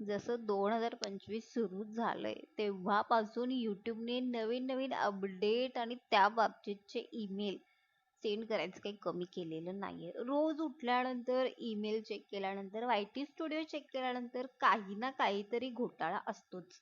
जसं दोन हजार पंचवीस सुरू झालंय तेव्हापासून युट्यूबने नवीन नवीन अपडेट आणि त्या बाबतीतचे ईमेल सेंड करायचं काही कमी केलेलं नाहीये. रोज उठल्यानंतर ईमेल चेक केल्यानंतर वाय टी स्टुडिओ चेक केल्यानंतर काही ना काहीतरी घोटाळा असतोच.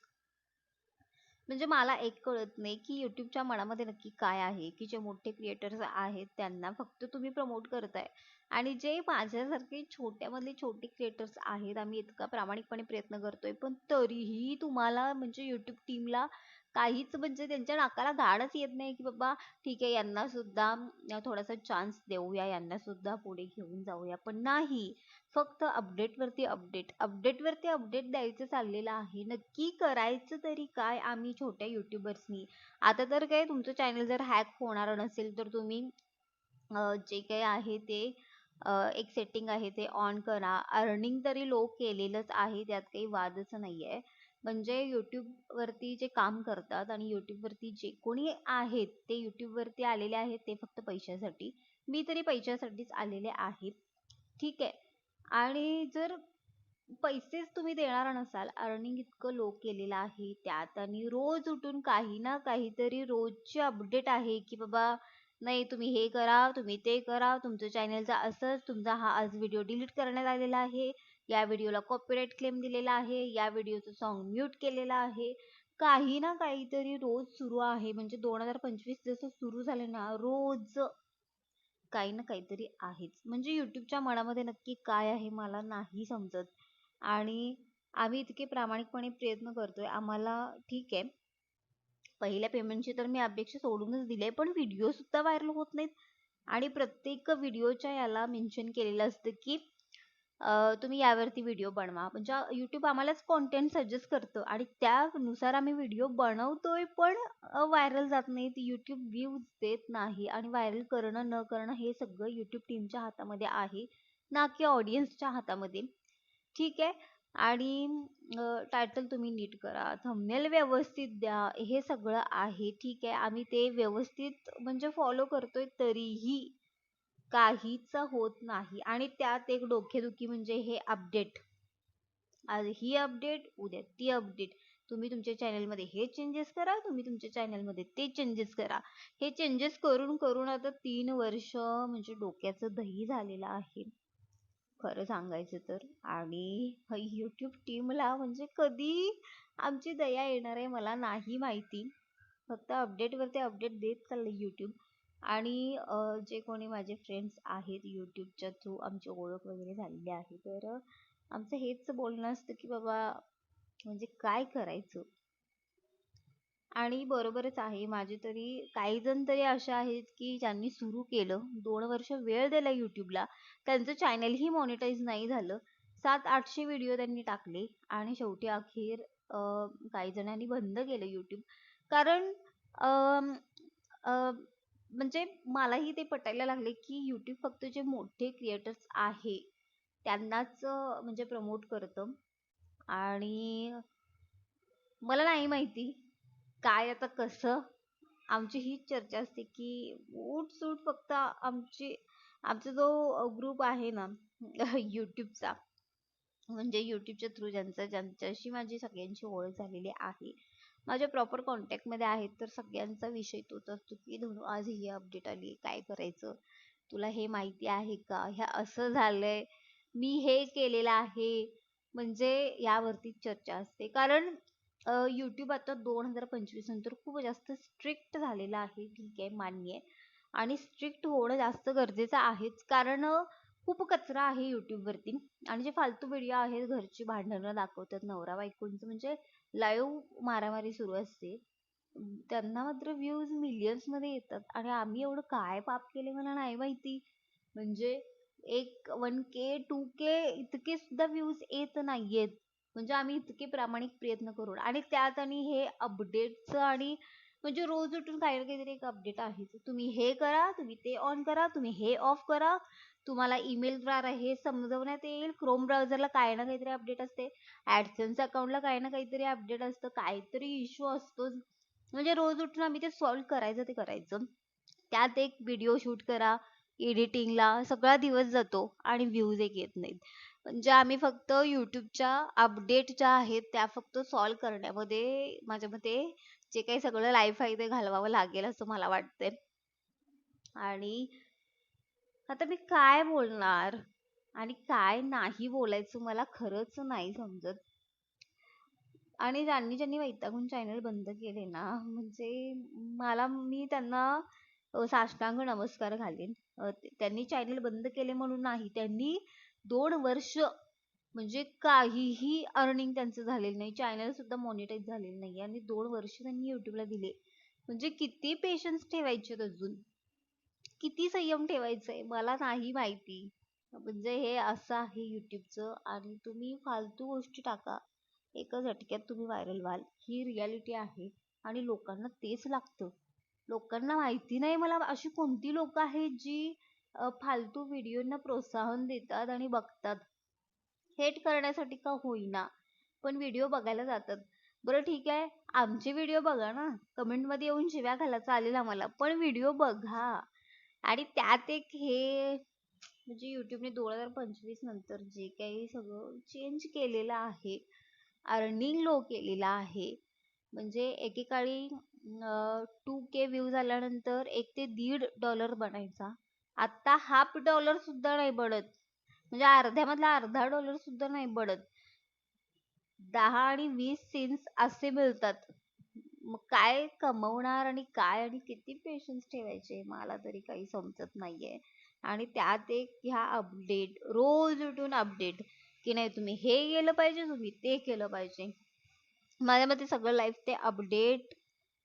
म्हणजे मला एक कळत नाही की युट्यूबच्या मनामध्ये नक्की काय आहे की जे मोठे क्रिएटर्स आहेत त्यांना फक्त तुम्ही प्रमोट करताय. आणि जे माझ्यासारखे छोट्यामधले छोटे क्रिएटर्स आहेत आम्ही इतका प्रामाणिकपणे प्रयत्न करतोय पण तरीही तुम्हाला म्हणजे युट्यूब टीमला काहीच म्हणजे त्यांच्या नाकाला घाणच येत नाही की बाबा ठीक आहे यांना सुद्धा थोडासा चान्स देऊया यांना सुद्धा पुढे घेऊन जाऊया. पण नाही फक्त अपडेटवरती अपडेट अपडेटवरती अपडेट द्यायचं चाललेलं आहे. नक्की करायचं तरी काय आम्ही छोट्या युट्यूबर्सनी आता तर काय तुमचं चॅनल जर हॅक होणार नसेल तर तुम्ही जे काही आहे ते एक सेटिंग आहे ते ऑन करा. अर्निंग तरी लो केलेलंच आहे त्यात काही वादच नाहीये. म्हणजे यूट्यूबवरती जे काम करतात आणि यूट्यूबवरती जे कोणी आहेत ते यूट्यूबवरती आलेले आहेत ते फक्त पैशासाठी. मी तरी पैशासाठीच आलेले आहेत. ठीक आहे. आणि जर पैसेच तुम्ही देणार नसाल अर्निंग इतकं लो केलेलं आहे त्यात आणि रोज उठून काही ना काहीतरी रोजची अपडेट आहे की बाबा नाही तुम्ही हे करा तुम्ही ते करा तुमचं चॅनलचा असंच तुमचा हा आज व्हिडिओ डिलीट करण्यात आलेला आहे. या व्हिडिओला कॉपीराईट क्लेम दिलेला आहे. या व्हिडिओचं सॉन्ग म्यूट केलेलं आहे. काही ना काहीतरी रोज सुरू आहे. म्हणजे दोन हजार पंचवीस जसं सुरू झालं ना रोज काही ना काहीतरी आहेच. म्हणजे युट्यूबच्या मनामध्ये नक्की काय आहे मला नाही समजत. आणि आम्ही इतके प्रामाणिकपणे प्रयत्न करतोय. आम्हाला ठीक आहे. पहिल्या पेमेंटची तर मी अपेक्षा सोडूनच दिले पण व्हिडिओ सुद्धा व्हायरल होत नाहीत. आणि प्रत्येक व्हिडिओच्या याला मेन्शन केलेलं असतं की तुम्ही यावरती व्हिडिओ बनवा. म्हणजे युट्यूब आम्हालाच कॉन्टेंट सजेस्ट करतं आणि त्यानुसार आम्ही व्हिडिओ बनवतोय पण व्हायरल जात नाही युट्यूब व्ह्यूज देत नाही आणि व्हायरल करणं न करणं हे सगळं युट्यूब टीमच्या हातामध्ये आहे ना की ऑडियन्सच्या हातामध्ये. ठीक आहे? आणि टायटल तुम्ही नीट करा. थंबनेल व्यवस्थित द्या. हे सगळं आहे. ठीक आहे. आम्ही ते व्यवस्थित म्हणजे फॉलो करतोय तरीही काहीच होत नाही. आणि त्यात एक डोकेदुखी म्हणजे हे अपडेट आज ही अपडेट उद्या ती अपडेट तुम्ही तुमच्या चॅनलमध्ये हे चेंजेस करा तुम्ही तुमच्या चॅनलमध्ये ते चेंजेस करा. हे चेंजेस करून करून आता तीन वर्ष म्हणजे डोक्याचं दही झालेलं आहे. खरं सांगायचं तर. आणि यूट्यूब टीमला म्हणजे कधी आमची दया येणार आहे मला नाही माहिती. फक्त अपडेटवरती अपडेट देत चाललं यूट्यूब आणि जे कोणी माझे फ्रेंड्स आहेत यूट्यूबच्या थ्रू आमची ओळख वगैरे झालेली आहे. तर आमचं हेच बोलणं असतं की बाबा म्हणजे काय करायचं? आणि बरोबरच आहे. माझे तरी काही जण तरी असे आहेत की ज्यांनी सुरू केलं. दोन वर्ष वेळ दिला युट्यूबला त्यांचं चॅनलही मॉनिटाईज नाही झालं. सात आठशे व्हिडिओ त्यांनी टाकले. आणि शेवटी अखेर काही जणांनी बंद केलं युट्यूब कारण म्हणजे मलाही ते पटायला लागले की युट्यूब फक्त जे मोठे क्रिएटर्स आहे त्यांनाच म्हणजे प्रमोट करतं. आणि मला नाही माहिती. काय आता कसं? आमची हीच चर्चा असते की उठ सूट फक्त आमची आमचा जो ग्रुप आहे ना युट्यूबचा म्हणजे युट्यूबच्या थ्रू ज्यांचा ज्यांच्याशी माझी सगळ्यांची ओळख झालेली आहे माझ्या प्रॉपर कॉन्टॅक्टमध्ये आहेत तर सगळ्यांचा विषय तोच असतो की धनु आज ही अपडेट आली काय करायचं? तुला हे माहिती आहे का? ह्या असं झालंय मी हे केलेलं आहे म्हणजे यावरती चर्चा असते. कारण यूट्यूब आता दोन हजार पंचवीस नंतर खूप जास्त स्ट्रिक्ट झालेलं आहे. ठीक आहे मान्य आहे. आणि स्ट्रिक्ट होणं जास्त गरजेचं आहेच. कारण खूप कचरा आहे यूट्यूबवरती आणि जे फालतू व्हिडिओ आहेत घरची भांडणं दाखवतात नवरा बायकोंचं. म्हणजे लाईव्ह मारामारी सुरू असते. त्यांना मात्र व्ह्यूज मिलियन्समध्ये येतात. आणि आम्ही एवढं काय पाप केले मला नाही माहिती. म्हणजे एक वन के टू के इतके सुद्धा व्ह्यूज येत नाहीयेत. म्हणजे आम्ही इतके प्रामाणिक प्रयत्न करू आणि त्यात आणि हे अपडेटचं आणि म्हणजे रोज उठून काही ना काहीतरी एक अपडेट आहे तुम्ही हे करा तुम्ही ते ऑन करा तुम्ही हे ऑफ करा. तुम्हाला ईमेलद्वारे हे समजवण्यात येईल. क्रोम ब्राउझरला काही ना काहीतरी अपडेट असते. ऍडसन्स अकाउंटला काही ना काहीतरी अपडेट असतं. काहीतरी इश्यू असतोच. म्हणजे रोज उठून आम्ही ते सॉल्व करायचं ते करायचं. त्यात एक व्हिडिओ शूट करा एडिटिंगला सगळा दिवस जातो आणि व्ह्यूज एक येत नाहीत. म्हणजे आम्ही फक्त युट्यूबच्या अपडेट ज्या आहेत त्या फक्त सॉल्व करण्यामध्ये माझ्या मते जे काही सगळं लाईफ आहे ते घालवावं लागेल असं मला वाटतंय. आणि आता मी काय बोलणार? आणि काय नाही बोलायचं मला खरंच नाही समजत. आणि ज्यांनी ज्यांनी वैतागून चॅनल बंद केले ना म्हणजे मला मी त्यांना साष्टांग नमस्कार घालेन. त्यांनी चॅनल बंद केले म्हणून नाही त्यांनी दोन वर्ष म्हणजे काहीही अर्निंग त्यांचं झालेलं नाही. चॅनल सुद्धा मॉनिटाईज झालेलं नाही आणि दोन वर्ष त्यांनी युट्यूबला दिले. म्हणजे किती पेशन्स ठेवायचे अजून? किती संयम ठेवायचंय? मला नाही माहिती. म्हणजे हे असं आहे युट्यूबचं आणि तुम्ही फालतू गोष्टी टाका. एका झटक्यात तुम्ही व्हायरल व्हाल. ही रियालिटी आहे. आणि लोकांना तेच लागतं. लोकांना माहिती नाही मला अशी कोणती लोक आहेत जी फालतू व्हिडिओना प्रोत्साहन देतात आणि बघतात. हेट करण्यासाठी का होईना. पण व्हिडिओ बघायला जातात. बरं ठीक आहे आमचे व्हिडिओ बघा ना. कमेंटमध्ये येऊन शिव्या घाला चालेल आम्हाला. पण व्हिडिओ बघा. आणि त्यात एक हे म्हणजे युट्यूबने दोन हजार पंचवीस नंतर जे काही सगळं चेंज केलेलं आहे अर्निंग लो केलेला आहे. म्हणजे एकेकाळी टू के व्ह्यूज झाल्यानंतर एक ते दीड डॉलर बनायचा. आता हाफ डॉलर सुद्धा नाही बढत म्हणजे अर्ध्यामधला अर्धा डॉलर सुद्धा नाही बढत दहा आणि वीस सीन्स असे मिळतात. मग काय कमवणार आणि काय आणि किती पेशन्स ठेवायचे मला तरी काही समजत नाहीये. आणि त्यात एक ह्या अपडेट रोज उठून अपडेट की नाही तुम्ही हे केलं पाहिजे तुम्ही ते केलं पाहिजे. माझ्या मते सगळं लाईफ ते अपडेट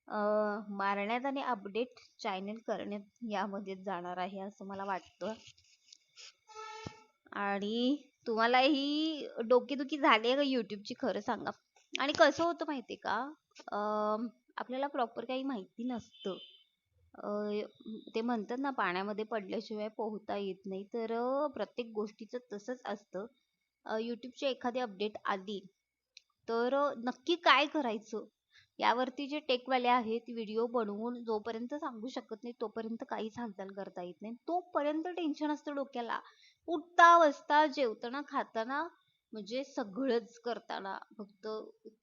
मारण्यात आणि अपडेट चॅनल करण्यात यामध्ये जाणार आहे असं मला वाटतं. आणि तुम्हाला ही डोकेदुखी झाली आहे का युट्यूबची खरं सांगा. आणि कसं होतं माहिती का? आपल्याला प्रॉपर काही माहिती नसतं. ते म्हणतात ना पाण्यामध्ये पडल्याशिवाय पोहता येत नाही. तर प्रत्येक गोष्टीचं तसंच असतं. युट्यूबची एखादी अपडेट आली तर नक्की काय करायचं? यावरती जे टेकवाले आहेत व्हिडिओ बनवून जोपर्यंत सांगू शकत नाही तोपर्यंत काहीच हालचाल करता येत नाही. तोपर्यंत टेन्शन असतं डोक्याला. उठता बसता जेवताना खाताना म्हणजे सगळंच करताना. फक्त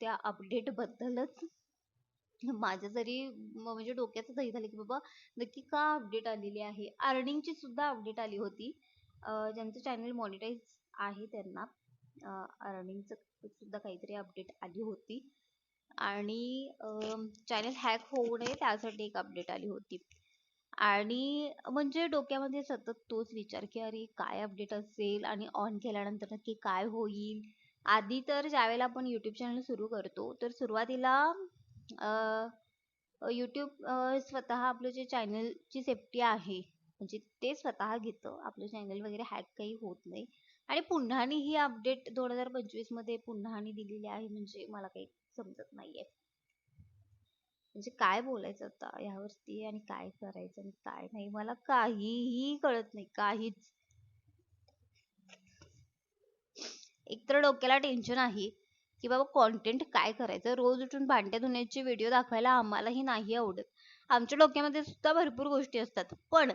त्या अपडेट बद्दलच. माझ्या जरी म्हणजे डोक्याचं दही झालं की बाबा नक्की का अपडेट आलेली आहे? अर्निंगची सुद्धा अपडेट आली होती. ज्यांचं चॅनल मॉनिटाईज आहे त्यांना अर्निंगचं सुद्धा काहीतरी अपडेट आली होती. आणि चॅनल हॅक होऊ नये त्यासाठी एक अपडेट आली होती. आणि म्हणजे डोक्यामध्ये सतत तोच विचार की अरे काय अपडेट असेल? आणि ऑन केल्यानंतर नक्की काय होईल? आधी तर ज्यावेळेला आपण यूट्यूब चॅनल सुरू करतो तर सुरुवातीला यूट्यूब स्वतः आपलं जे चॅनलची सेफ्टी आहे म्हणजे ते स्वतः घेतं. आपलं चॅनल वगैरे हॅक काही होत नाही. आणि पुन्हा ही अपडेट दोन हजार पंचवीसमध्ये पुन्हा दिलेली आहे म्हणजे मला काही समजत नाहीये. म्हणजे काय बोलायचं आता? यावरती आणि काय करायचं आणि काय नाही? मला काहीही कळत नाही. काहीच. एकतर डोक्याला टेन्शन आहे की बाबा कॉन्टेंट काय करायचं? रोज उठून भांड्या धुण्याचे व्हिडिओ दाखवायला आम्हालाही नाही आवडत. आमच्या डोक्यामध्ये सुद्धा भरपूर गोष्टी असतात. पण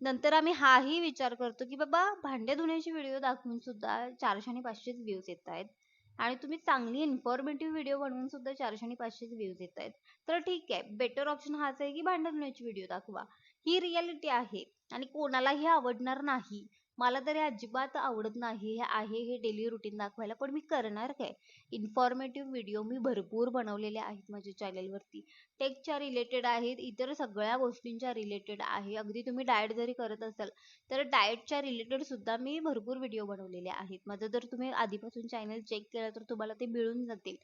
नंतर आम्ही हाही विचार करतो की बाबा भांडे धुण्याचे व्हिडिओ दाखवून सुद्धा चारशे आणि पाचशेच व्ह्यूज येत आहेत. आणि तुम्ही चांगली इन्फॉर्मेटिव्ह व्हिडिओ बनवून सुद्धा चारशे आणि पाचशेच व्ह्यूज येत आहेत. तर ठीक आहे बेटर ऑप्शन हाच आहे की भांडे धुण्याची व्हिडिओ दाखवा. ही रियालिटी आहे आणि कोणालाही आवडणार नाही. मला तरी अजिबात आवडत नाही हे आहे हे डेली रुटीन दाखवायला पण मी करणार काय? इन्फॉर्मेटिव्ह व्हिडिओ मी भरपूर बनवलेले आहेत माझ्या चॅनलवरती टेकच्या रिलेटेड आहेत इतर सगळ्या गोष्टींच्या रिलेटेड आहे. अगदी तुम्ही डाएट जरी करत असाल तर डाएटच्या रिलेटेड सुद्धा मी भरपूर व्हिडिओ बनवलेले आहेत. माझं जर तुम्ही आधीपासून चॅनल चेक केलं तर तुम्हाला ते मिळून जातील.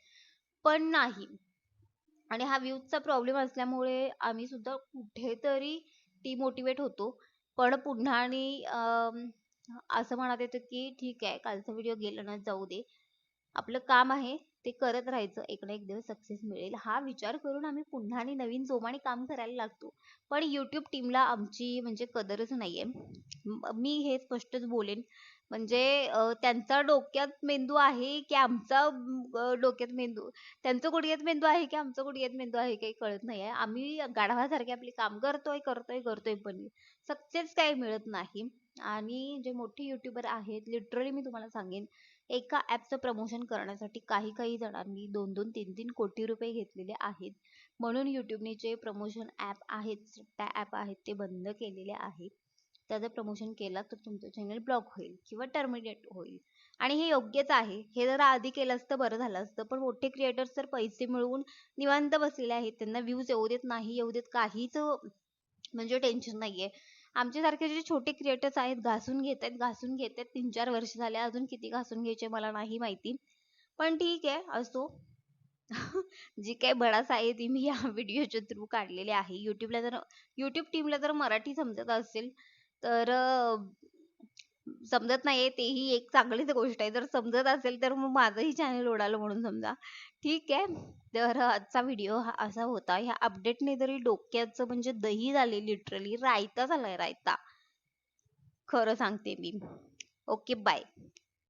पण नाही. आणि हा व्ह्यूजचा प्रॉब्लेम असल्यामुळे आम्ही सुद्धा कुठेतरी डिमोटिवेट होतो. पण पुन्हा आणि असं म्हणत येतं की ठीक आहे कालचा व्हिडिओ गेला ना जाऊ दे. आपलं काम आहे ते करत राहायचं. एक ना एक दिवस सक्सेस मिळेल. हा विचार करून आम्ही पुन्हा आणि नवीन जोमाने काम करायला लागतो. पण यूट्यूब टीमला आमची म्हणजे कदरच नाहीये. मी हे स्पष्टच बोलेन. म्हणजे त्यांचा डोक्यात मेंदू आहे की आमचा डोक्यात मेंदू त्यांचं गुडघ्यात मेंदू आहे की आमचं गुडघ्यात मेंदू आहे काही कळत नाही आहे. आम्ही गाढवासारखे आपले काम करतोय करतोय करतोय पण सक्सेस काही मिळत नाही. आणि जे मोठे युट्युबर आहेत लिटरली मी तुम्हाला सांगेन एका ऍपचं प्रमोशन करण्यासाठी काही काही जणांनी दोन दोन तीन तीन कोटी रुपये घेतलेले आहेत. म्हणून युट्यूबने जे प्रमोशन ऍप आहेत त्या ऍप आहेत ते बंद केलेले आहेत. त्याचं प्रमोशन केला तर तुमचं चॅनल ब्लॉक होईल किंवा टर्मिनेट होईल. आणि हे योग्यच आहे. हे जरा आधी केलं असतं बरं झालं असतं. पण मोठे क्रिएटर्स तर पैसे मिळवून निवांत बसलेले आहेत त्यांना व्ह्यूज येऊ देत नाही येऊ देत काहीच म्हणजे टेन्शन नाहीये. आमच्यासारखे जे छोटे क्रिएटर्स आहेत घासून घेत आहेत घासून घेत आहेत तीन चार वर्ष झाले अजून किती घासून घ्यायचे मला नाही माहिती. पण ठीक आहे असो. जी काही बडास आहे ती मी या व्हिडिओच्या थ्रू काढलेली आहे. युट्यूबला जर युट्यूब टीमला जर मराठी समजत असेल तर समजत नाहीये तेही एक चांगलीच गोष्ट आहे. जर समजत असेल तर मग माझंही चॅनल उडालं म्हणून समजा. ठीक आहे. तर आजचा व्हिडिओ हा असा होता. ह्या अपडेटने तरी डोक्याचं म्हणजे दही झाले लिटरली रायता झालाय रायता. खरं सांगते मी. Okay bye